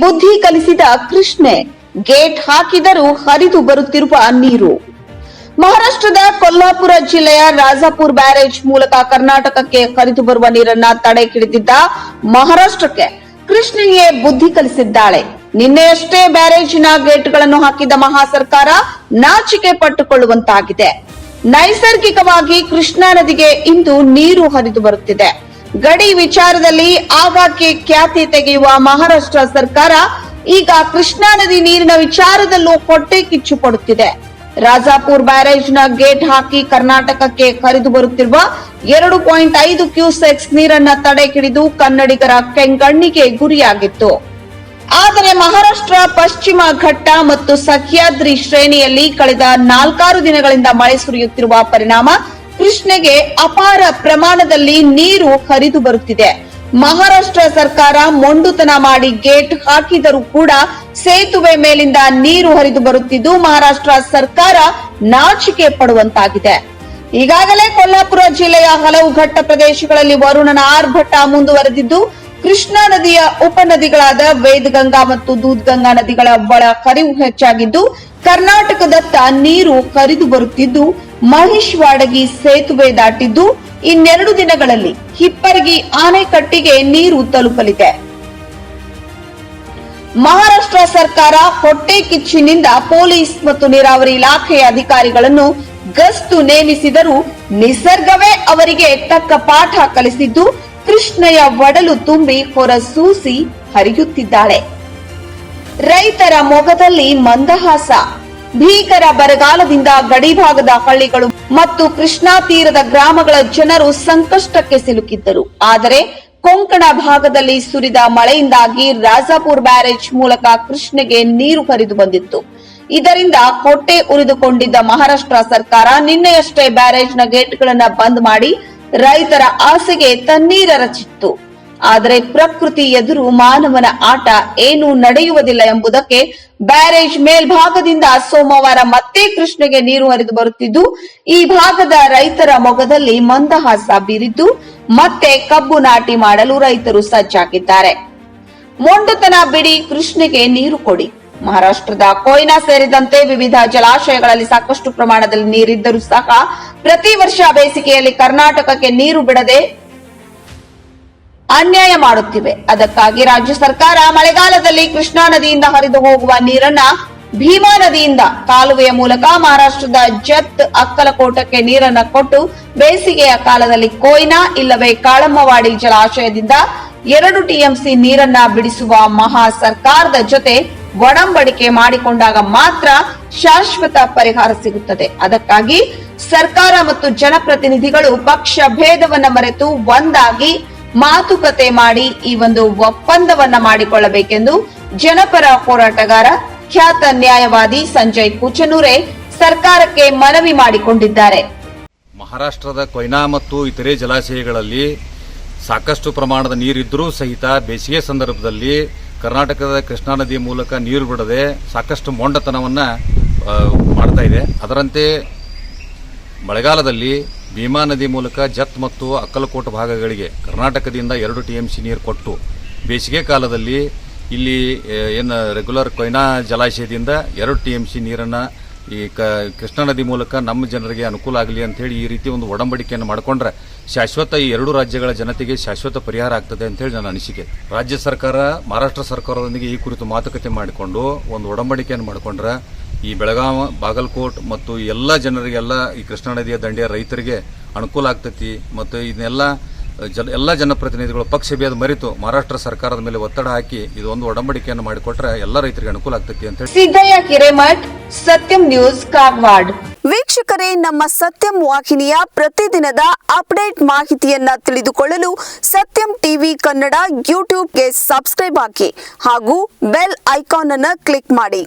ಬುದ್ಧಿ ಕಲಿಸಿದ ಕೃಷ್ಣೆ, ಗೇಟ್ ಹಾಕಿದರೂ ಹರಿದು ಬರುತ್ತಿರುವ ನೀರು. ಮಹಾರಾಷ್ಟ್ರದ ಕೊಲ್ಲಾಪುರ ಜಿಲ್ಲೆಯ ರಾಜಾಪುರ್ ಬ್ಯಾರೇಜ್ ಮೂಲಕ ಕರ್ನಾಟಕಕ್ಕೆ ಹರಿದು ಬರುವ ನೀರನ್ನ ತಡೆ ಹಿಡಿದಿದ್ದ ಮಹಾರಾಷ್ಟ್ರಕ್ಕೆ ಕೃಷ್ಣೆಗೆ ಬುದ್ಧಿ ಕಲಿಸಿದ್ದಾಳೆ. ನಿನ್ನೆಯಷ್ಟೇ ಬ್ಯಾರೇಜಿನ ಗೇಟ್ಗಳನ್ನು ಹಾಕಿದ ಮಹಾ ಸರ್ಕಾರ ನಾಚಿಕೆ ಪಟ್ಟುಕೊಳ್ಳುವಂತಾಗಿದೆ. ನೈಸರ್ಗಿಕವಾಗಿ ಕೃಷ್ಣಾ ನದಿಗೆ ಇಂದು ನೀರು ಹರಿದು ಬರುತ್ತಿದೆ. ಗಡಿ ವಿಚಾರದಲ್ಲಿ ಆಗಾಗ್ಗೆ ಖ್ಯಾತಿ ತೆಗೆಯುವ ಮಹಾರಾಷ್ಟ್ರ ಸರ್ಕಾರ ಈಗ ಕೃಷ್ಣಾ ನದಿ ನೀರಿನ ವಿಚಾರದಲ್ಲೂ ಹೊಟ್ಟೆ ಕಿಚ್ಚು ಪಡುತ್ತಿದೆ. ರಾಜಾಪುರ್ ಬ್ಯಾರೇಜ್ನ ಗೇಟ್ ಹಾಕಿ ಕರ್ನಾಟಕಕ್ಕೆ ಕರೆದು ಬರುತ್ತಿರುವ ಎರಡು ಪಾಯಿಂಟ್ ಐದು ಕ್ಯೂಸೆಕ್ಸ್ ನೀರನ್ನ ತಡೆ ಹಿಡಿದು ಕನ್ನಡಿಗರ ಕೆಂಗಣ್ಣಿಗೆ ಗುರಿಯಾಗಿತ್ತು. ಆದರೆ ಮಹಾರಾಷ್ಟ್ರ ಪಶ್ಚಿಮ ಘಟ್ಟ ಮತ್ತು ಸಹ್ಯಾದ್ರಿ ಶ್ರೇಣಿಯಲ್ಲಿ ಕಳೆದ ನಾಲ್ಕಾರು ದಿನಗಳಿಂದ ಮಳೆ ಸುರಿಯುತ್ತಿರುವ ಪರಿಣಾಮ ಕೃಷ್ಣೆಗೆ ಅಪಾರ ಪ್ರಮಾಣದಲ್ಲಿ ನೀರು ಹರಿದು ಬರುತ್ತಿದೆ. ಮಹಾರಾಷ್ಟ್ರ ಸರ್ಕಾರ ಮೊಂಡುತನ ಮಾಡಿ ಗೇಟ್ ಹಾಕಿದರೂ ಕೂಡ ಸೇತುವೆ ಮೇಲಿಂದ ನೀರು ಹರಿದು ಬರುತ್ತಿದ್ದು, ಮಹಾರಾಷ್ಟ್ರ ಸರ್ಕಾರ ನಾಚಿಕೆ ಪಡುವಂತಾಗಿದೆ. ಈಗಾಗಲೇ ಕೊಲ್ಲಾಪುರ ಜಿಲ್ಲೆಯ ಹಲವು ಘಟ್ಟ ಪ್ರದೇಶಗಳಲ್ಲಿ ವರುಣನ ಆರ್ಭಟ ಮುಂದುವರೆದಿದ್ದು, ಕೃಷ್ಣಾ ನದಿಯ ಉಪನದಿಗಳಾದ ವೇದಗಂಗಾ ಮತ್ತು ದೂದ್ಗಂಗಾ ನದಿಗಳ ಒಳ ಹರಿವು ಹೆಚ್ಚಾಗಿದ್ದು, ಕರ್ನಾಟಕದತ್ತ ನೀರು ಹರಿದು ಬರುತ್ತಿದ್ದು ಮಹಿಷ್ವಾಡಗಿ ಸೇತುವೆ ದಾಟಿದ್ದು ಇನ್ನೆರಡು ದಿನಗಳಲ್ಲಿ ಹಿಪ್ಪರಗಿ ಆನೆಕಟ್ಟಿಗೆ ನೀರು ತಲುಪಲಿದೆ. ಮಹಾರಾಷ್ಟ್ರ ಸರ್ಕಾರ ಹೊಟ್ಟೆ ಕಿಚ್ಚಿನಿಂದ ಪೊಲೀಸ್ ಮತ್ತು ನೀರಾವರಿ ಇಲಾಖೆಯ ಅಧಿಕಾರಿಗಳನ್ನು ಗಸ್ತು ನೇಮಿಸಿದರೂ ನಿಸರ್ಗವೇ ಅವರಿಗೆ ತಕ್ಕ ಪಾಠ ಕಲಿಸಿದ್ದು ಕೃಷ್ಣಯ ಒಡಲು ತುಂಬಿ ಹೊರಸೂಸಿ ಹರಿಯುತ್ತಿದ್ದಾಳೆ. ರೈತರ ಮೊಗದಲ್ಲಿ ಮಂದಹಾಸ. ಭೀಕರ ಬರಗಾಲದಿಂದ ಗಡಿಭಾಗದ ಹಳ್ಳಿಗಳು ಮತ್ತು ಕೃಷ್ಣಾ ತೀರದ ಗ್ರಾಮಗಳ ಜನರು ಸಂಕಷ್ಟಕ್ಕೆ ಸಿಲುಕಿದ್ದರು. ಆದರೆ ಕೊಂಕಣ ಭಾಗದಲ್ಲಿ ಸುರಿದ ಮಳೆಯಿಂದಾಗಿ ರಾಜಾಪುರ್ ಬ್ಯಾರೇಜ್ ಮೂಲಕ ಕೃಷ್ಣೆಗೆ ನೀರು ಹರಿದು ಬಂದಿತ್ತು. ಇದರಿಂದ ಹೊಟ್ಟೆ ಉರಿದುಕೊಂಡಿದ್ದ ಮಹಾರಾಷ್ಟ್ರ ಸರ್ಕಾರ ನಿನ್ನೆಯಷ್ಟೇ ಬ್ಯಾರೇಜ್ನ ಗೇಟ್ಗಳನ್ನು ಬಂದ್ ಮಾಡಿ ರೈತರ ಆಸೆಗೆ ತಣ್ಣೀರೆರಚಿತ್ತು ಆದರೆ ಪ್ರಕೃತಿ ಎದುರು ಮಾನವನ ಆಟ ಏನೂ ನಡೆಯುವುದಿಲ್ಲ ಎಂಬುದಕ್ಕೆ ಬ್ಯಾರೇಜ್ ಮೇಲ್ಭಾಗದಿಂದ ಸೋಮವಾರ ಮತ್ತೆ ಕೃಷ್ಣೆಗೆ ನೀರು ಹರಿದು ಬರುತ್ತಿದ್ದು, ಈ ಭಾಗದ ರೈತರ ಮೊಗದಲ್ಲಿ ಮಂದಹಾಸ ಬೀರಿದ್ದು, ಮತ್ತೆ ಕಬ್ಬು ನಾಟಿ ಮಾಡಲು ರೈತರು ಸಜ್ಜಾಗಿದ್ದಾರೆ. ಮೊಂಡುತನ ಬಿಡಿ ಕೃಷ್ಣೆಗೆ ನೀರು ಕೊಡಿ. ಮಹಾರಾಷ್ಟ್ರದ ಕೊಯ್ನಾ ಸೇರಿದಂತೆ ವಿವಿಧ ಜಲಾಶಯಗಳಲ್ಲಿ ಸಾಕಷ್ಟು ಪ್ರಮಾಣದಲ್ಲಿ ನೀರಿದ್ದರೂ ಸಹ ಪ್ರತಿ ವರ್ಷ ಬೇಸಿಗೆಯಲ್ಲಿ ಕರ್ನಾಟಕಕ್ಕೆ ನೀರು ಬಿಡದೆ ಅನ್ಯಾಯ ಮಾಡುತ್ತಿವೆ. ಅದಕ್ಕಾಗಿ ರಾಜ್ಯ ಸರ್ಕಾರ ಮಳೆಗಾಲದಲ್ಲಿ ಕೃಷ್ಣಾ ನದಿಯಿಂದ ಹರಿದು ಹೋಗುವ ನೀರನ್ನ ಭೀಮಾ ನದಿಯಿಂದ ಕಾಲುವೆಯ ಮೂಲಕ ಮಹಾರಾಷ್ಟ್ರದ ಜತ್ ಅಕ್ಕಲಕೋಟಕ್ಕೆ ನೀರನ್ನ ಕೊಟ್ಟು ಬೇಸಿಗೆಯ ಕಾಲದಲ್ಲಿ ಕೊಯ್ನಾ ಇಲ್ಲವೇ ಕಾಳಮ್ಮವಾಡಿ ಜಲಾಶಯದಿಂದ ಎರಡು ಟಿಎಂಸಿ ನೀರನ್ನ ಬಿಡಿಸುವ ಮಹಾ ಸರ್ಕಾರದ ಜೊತೆ ಒಡಂಬಡಿಕೆ ಮಾಡಿಕೊಂಡಾಗ ಮಾತ್ರ ಶಾಶ್ವತ ಪರಿಹಾರ ಸಿಗುತ್ತದೆ. ಅದಕ್ಕಾಗಿ ಸರ್ಕಾರ ಮತ್ತು ಜನಪ್ರತಿನಿಧಿಗಳು ಪಕ್ಷ ಭೇದವನ್ನು ಮರೆತು ಒಂದಾಗಿ ಮಾತುಕತೆ ಮಾಡಿ ಈ ಒಂದು ಒಪ್ಪಂದವನ್ನ ಮಾಡಿಕೊಳ್ಳಬೇಕೆಂದು ಜನಪರ ಹೋರಾಟಗಾರ ಖ್ಯಾತ ನ್ಯಾಯವಾದಿ ಸಂಜಯ್ ಕುಚನೂರೆ ಸರ್ಕಾರಕ್ಕೆ ಮನವಿ ಮಾಡಿಕೊಂಡಿದ್ದಾರೆ. ಮಹಾರಾಷ್ಟ್ರದ ಕೊಯ್ನಾ ಮತ್ತು ಇತರೆ ಜಲಾಶಯಗಳಲ್ಲಿ ಸಾಕಷ್ಟು ಪ್ರಮಾಣದ ನೀರಿದ್ದರೂ ಸಹಿತ ಬೇಸಿಗೆ ಸಂದರ್ಭದಲ್ಲಿ ಕರ್ನಾಟಕದ ಕೃಷ್ಣಾ ನದಿ ಮೂಲಕ ನೀರು ಬಿಡದೆ ಸಾಕಷ್ಟು ಮೊಂಡತನವನ್ನು ಮಾಡ್ತಾ ಇದೆ. ಅದರಂತೆ ಮಳೆಗಾಲದಲ್ಲಿ ಭೀಮಾ ನದಿ ಮೂಲಕ ಜತ್ ಮತ್ತು ಅಕ್ಕಲಕೋಟ ಭಾಗಗಳಿಗೆ ಕರ್ನಾಟಕದಿಂದ ಎರಡು ಟಿ ಎಂ ಸಿ ನೀರು ಕೊಟ್ಟು, ಬೇಸಿಗೆ ಕಾಲದಲ್ಲಿ ಇಲ್ಲಿ ಏನು ರೆಗ್ಯುಲರ್ ಕೊಯ್ನಾ ಜಲಾಶಯದಿಂದ ಎರಡು ಟಿ ಎಂ ಸಿ ನೀರನ್ನು ಈ ಕ, ಕೃಷ್ಣಾ ನದಿ ಮೂಲಕ ನಮ್ಮ ಜನರಿಗೆ ಅನುಕೂಲ ಆಗಲಿ ಅಂಥೇಳಿ ಈ ರೀತಿ ಒಂದು ಒಡಂಬಡಿಕೆಯನ್ನು ಮಾಡಿಕೊಂಡ್ರೆ ಶಾಶ್ವತ ಈ ಎರಡು ರಾಜ್ಯಗಳ ಜನತೆಗೆ ಶಾಶ್ವತ ಪರಿಹಾರ ಆಗ್ತದೆ ಅಂತ ಹೇಳಿ ನನ್ನ ಅನಿಸಿಕೆ. ರಾಜ್ಯ ಸರ್ಕಾರ, ಮಹಾರಾಷ್ಟ್ರ ಸರ್ಕಾರದೊಂದಿಗೆ ಈ ಕುರಿತು ಮಾತುಕತೆ ಮಾಡಿಕೊಂಡು ಒಂದು ಒಡಂಬಡಿಕೆಯನ್ನು ಮಾಡಿಕೊಂಡ್ರೆ ಈ ಬೆಳಗಾವಿ ಬಾಗಲಕೋಟ್ ಮತ್ತು ಎಲ್ಲ ಜನರಿಗೆಲ್ಲ ಈ ಕೃಷ್ಣಾ ನದಿಯ ದಂಡೆಯ ರೈತರಿಗೆ ಅನುಕೂಲ ಆಗ್ತೈತಿ ಮತ್ತು ಇದನ್ನೆಲ್ಲ ಜನ ಎಲ್ಲ ಜನಪ್ರತಿನಿಧಿಗಳು ಪಕ್ಷ ಭೇದ ಮರೆತು ಮಹಾರಾಷ್ಟ್ರ ಸರ್ಕಾರದ ಮೇಲೆ ಒತ್ತಡ ಹಾಕಿ ಇದು ಒಂದು ಒಡಂಬಡಿಕೆಯನ್ನು ಮಾಡಿಕೊಟ್ರೆ ಎಲ್ಲ ರೈತರಿಗೆ ಅನುಕೂಲ ಆಗ್ತೈತಿ ಅಂತ ಹೇಳಿ. ಸಿದ್ದಯ್ಯ ಹಿರೇಮಠ್ ಸತ್ಯಂ ನ್ಯೂಸ್ ಕಾಗವಾಡ್ ವೀಕ್ಷಕರೇ ನಮ್ಮ ಸತ್ಯಂ ವಾಹಿನಿಯ ಪ್ರತಿದಿನದ ಅಪ್ಡೇಟ್ ಮಾಹಿತಿಯನ್ನ ತಿಳಿದುಕೊಳ್ಳಲು ಸತ್ಯಂ ಟಿವಿ ಕನ್ನಡ ಯೂಟ್ಯೂಬ್ಗೆ ಸಬ್ಸ್ಕ್ರೈಬ್ ಹಾಕಿ ಹಾಗೂ ಬೆಲ್ ಐಕಾನ್ ಅನ್ನು ಕ್ಲಿಕ್ ಮಾಡಿ.